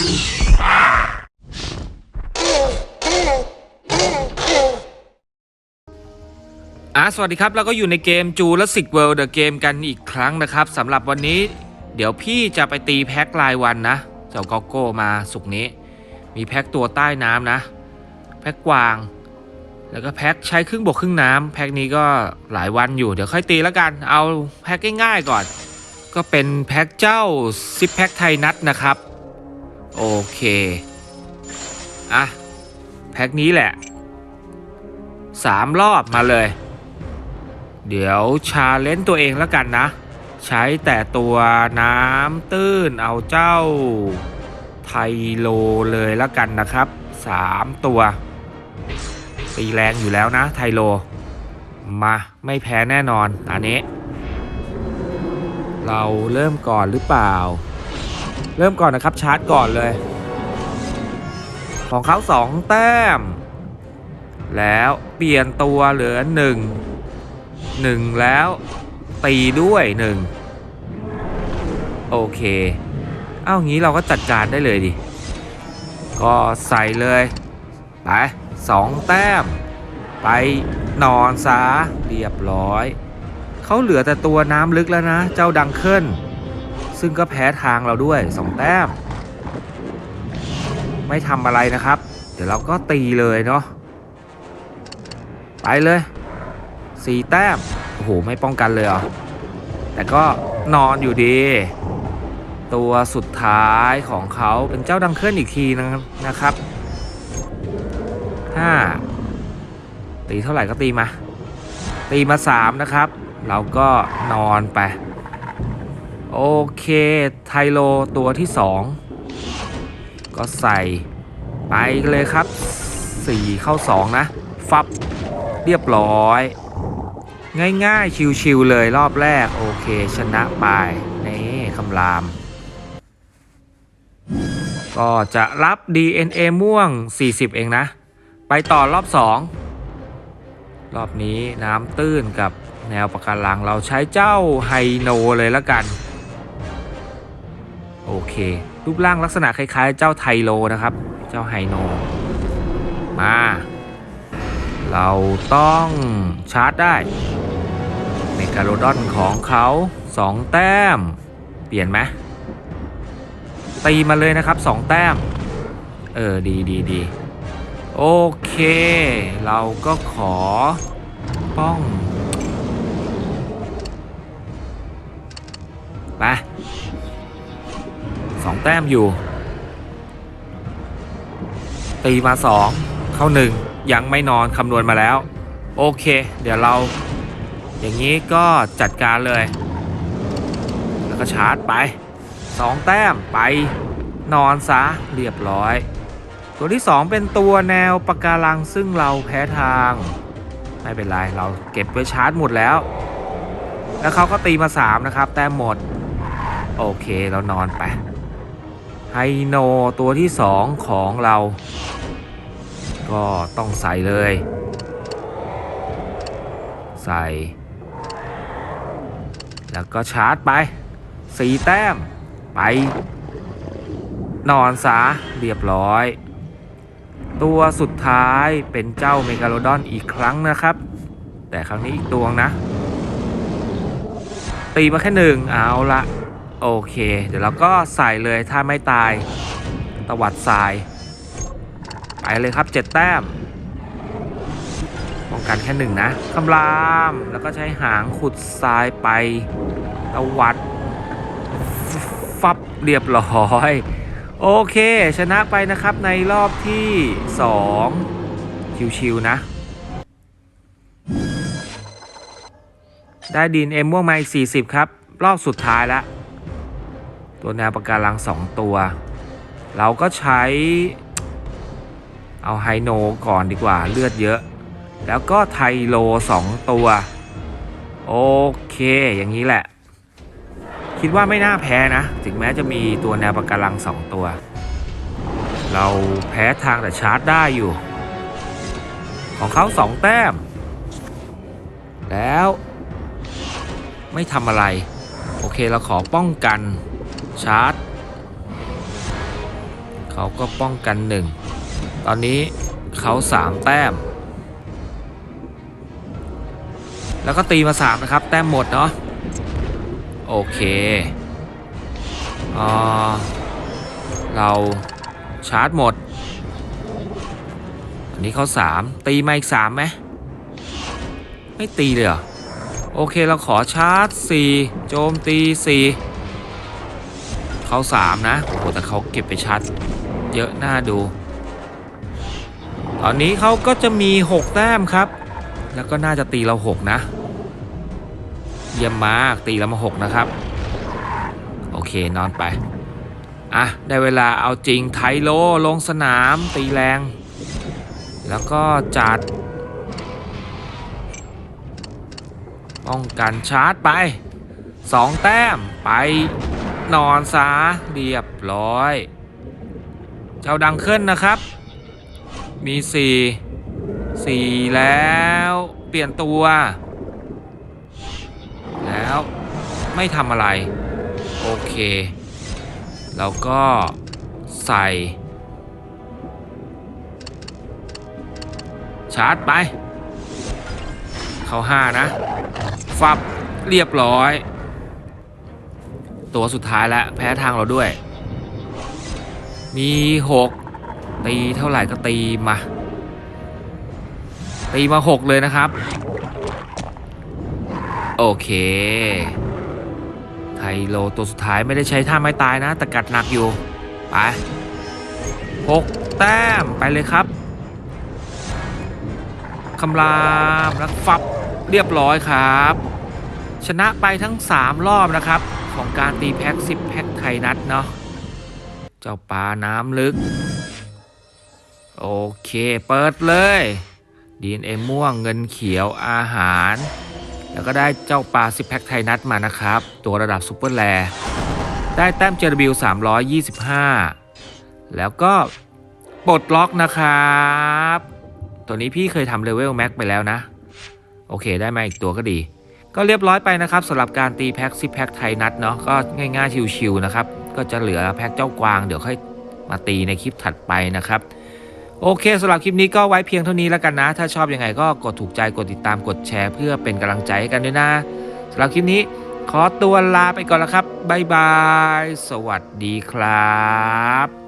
อะสวัสดีครับเราก็อยู่ในเกม Jurassic World The Game กันอีกครั้งนะครับสำหรับวันนี้ เดี๋ยวพี่จะไปตีแพ็ครายวันนะเจ้ากอโก้มาสุกนี้ มีแพ็คตัวใต้น้ำนะ แพ็คกวาง แล้วก็แพ็คใช้ครึ่งบกครึ่งน้ำแพ็คนี้ก็หลายวันอยู่เดี๋ยวค่อยตีแล้วกัน เอาแพ็คง่ายๆก่อน ก็เป็นแพ็คเจ้าซิปแพ็คไทยนัดนะครับ โอเค อะ แพ็คนี้แหละสามรอบมาเลย เดี๋ยวชาเลนตัวเองแล้วกันนะ ใช้แต่ตัวน้ำตื้นเอาเจ้า ไทโลเลยแล้วกันนะครับ3ตัวตีแรงอยู่แล้วนะไทโล มาไม่แพ้แน่นอนอันนี้ เราเริ่มก่อนหรือเปล่า เริ่มก่อนนะครับชาร์จก่อนเลย ของเขาสองแต้ม แล้วเปลี่ยนตัวเหลือหนึ่งหนึ่งแล้วตีด้วยหนึ่งโอเคเอางี้เราก็จัดการได้เลยดิ ก็ใส่เลย ไปสองแต้ม ไปนอนซะเรียบร้อย เขาเหลือแต่ตัวน้ำลึกแล้วนะ เจ้าดังเคิล ซึ่งก็แพ้ทางเราด้วยสองแต้ม ไม่ทำอะไรนะครับ เดี๋ยวเราก็ตีเลยเนาะไปเลยสี่แต้ม โอ้โห ไม่ป้องกันเลยเหรอ แต่ก็นอนอยู่ดี ตัวสุดท้ายของเขาเป็นเจ้าดังเคลื่อนอีกทีนะครับนะครับห้าตีเท่าไหร่ก็ตีมา ตีมาสามนะครับ เราก็นอนไป โอเค ไทโลตัวที่สองก็ใส่ ไปเลยครับสี่เข้าสองนะ ฟับ เรียบร้อย ง่ายๆ ชิวๆเลยรอบแรก โอเค ชนะไป นี่คำราม ก็จะรับ DNA ม่วง 40 เองนะ ไปต่อรอบ 2 รอบนี้น้ำตื้นกับแนวปะการังเราใช้เจ้าไฮโนเลยละกัน โอเค รูปร่างลักษณะคล้าย ๆ เจ้าไทโลนะครับ เจ้าไฮโน มา เราต้องชาร์จได้ เมกาโลดอนของเขา2 แต้ม เปลี่ยนไหมตีมาเลยนะครับ 2 แต้ม เออ ดีดีดีโอเค เราก็ขอป้อง แต้มอยู่ ตีมาสองเข้าหนึ่งยังไม่นอนคำนวณมาแล้ว โอเค เดี๋ยวเรา อย่างนี้ก็จัดการเลย แล้วก็ชาร์จไปสองแต้มไปนอนซะเรียบร้อย ตัวที่ 2 เป็นตัวแนวปะการังซึ่งเราแพ้ทาง ไม่เป็นไร เราเก็บไว้ชาร์จหมดแล้ว แล้วเขาก็ตีมา 3 นะครับ แต้มหมด โอเค เรานอนไป ไฮโนตัวที่ 2 ของเรา ก็ต้องใส่เลย ใส่ แล้วก็ชาร์จไปสีแต้ม ไป นอนซะเรียบร้อย ตัวสุดท้ายเป็นเจ้าเมกาโลดอนอีกครั้งนะครับ แต่ครั้งนี้อีกตัวนะ ตีมาแค่หนึ่งเอาละ โอเค เดี๋ยวเราก็ใส่เลยถ้าไม่ตายตวัดทราย ไปเลยครับเจ็ดแต้มป้องกันแค่หนึ่งนะคำรามแล้วก็ใช้หางขุดทรายไปตวัดฟับเรียบร้อยโอเค ชนะไปนะครับในรอบที่ 2 ชิวๆนะ ได้ดินเอ็มม่วงมาอีก 40 ครับ รอบสุดท้ายแล้ว ตัวแนวปะการัง2ตัว เราก็ใช้ เอาไฮโนก่อนดีกว่าเลือดเยอะ แล้วก็ไทโล2ตัว โอเค อย่างนี้แหละ คิดว่าไม่น่าแพ้นะ ถึงแม้จะมีตัวแนวปะการัง2ตัว เราแพ้ทางแต่ชาร์จได้อยู่ ของเขา2แต้ม แล้วไม่ทำอะไร โอเคเราขอป้องกัน ชาร์จ เขาก็ป้องกันหนึ่ง ตอนนี้เขาสามแต้ม แล้วก็ตีมาสามนะครับ แต้มหมดเนาะ โอเคอ่าเราชาร์จหมด อันนี้เขาสามตีมาอีกสามไหมไม่ตีเลยเหรอ โอเคเราขอชาร์จสี่โจมตีสี่ เขาสามนะโอ้โหแต่เขาเก็บไปชาร์จเยอะน่าดู ตอนนี้เขาก็จะมี 6 แต้มครับ แล้วก็น่าจะตีเรา 6 นะ เยี่ยมมากตีเรามา 6 นะครับ โอเคนอนไป อะ ได้เวลาเอาจริงไทโลลงสนามตีแรง แล้วก็จัด ป้องกันชาร์จไป 2 แต้มไป นอนซะเรียบร้อย เจ้าดังขึ้นนะครับ มี4 4แล้ว เปลี่ยนตัว แล้วไม่ทำอะไร โอเค แล้วก็ใส่ ชาร์จไป เขาห้านะ ฟับเรียบร้อย ตัวสุดท้ายแล้วแพ้ทางเราด้วย มีหกตีเท่าไหร่ก็ตีมา ตีมาหกเลยนะครับ โอเค ไทโลตัวสุดท้ายไม่ได้ใช้ท่าไม้ตายนะ แต่กัดหนักอยู่ ไปหกแต้มไปเลยครับคำรามแล้วฟับเรียบร้อยครับ ชนะไปทั้ง 3 รอบนะครับ ของการตีแพ็ก10 แพ็กไทยนัดเนาะ เจ้าปลาน้ำลึก โอเคเปิดเลย DNA ม่วงเงินเขียวอาหาร แล้วก็ได้เจ้าปลา10 แพ็กไทยนัดมานะครับ ตัวระดับซูเปอร์แรได้แต้มเจอร์บิว325 แล้วก็ปลดล็อกนะครับ ตัวนี้พี่เคยทำเลเวลแม็กไปแล้วนะ โอเคได้มาอีกตัวก็ดี ก็เรียบร้อยไปนะครับสำหรับการตีแพ็กซิแพ็กไทยนัดเนาะก็ง่ายๆชิวๆนะครับ ก็จะเหลือแพ็กเจ้ากวางเดี๋ยวค่อยมาตีในคลิปถัดไปนะครับโอเคสำหรับคลิปนี้ก็ไว้เพียงเท่านี้แล้วกันนะ ถ้าชอบยังไงก็กดถูกใจกดติดตามกดแชร์เพื่อเป็นกำลังใจให้กันด้วยนะสำหรับคลิปนี้ขอตัวลาไปก่อนแล้วครับบ๊ายบาย สวัสดีครับ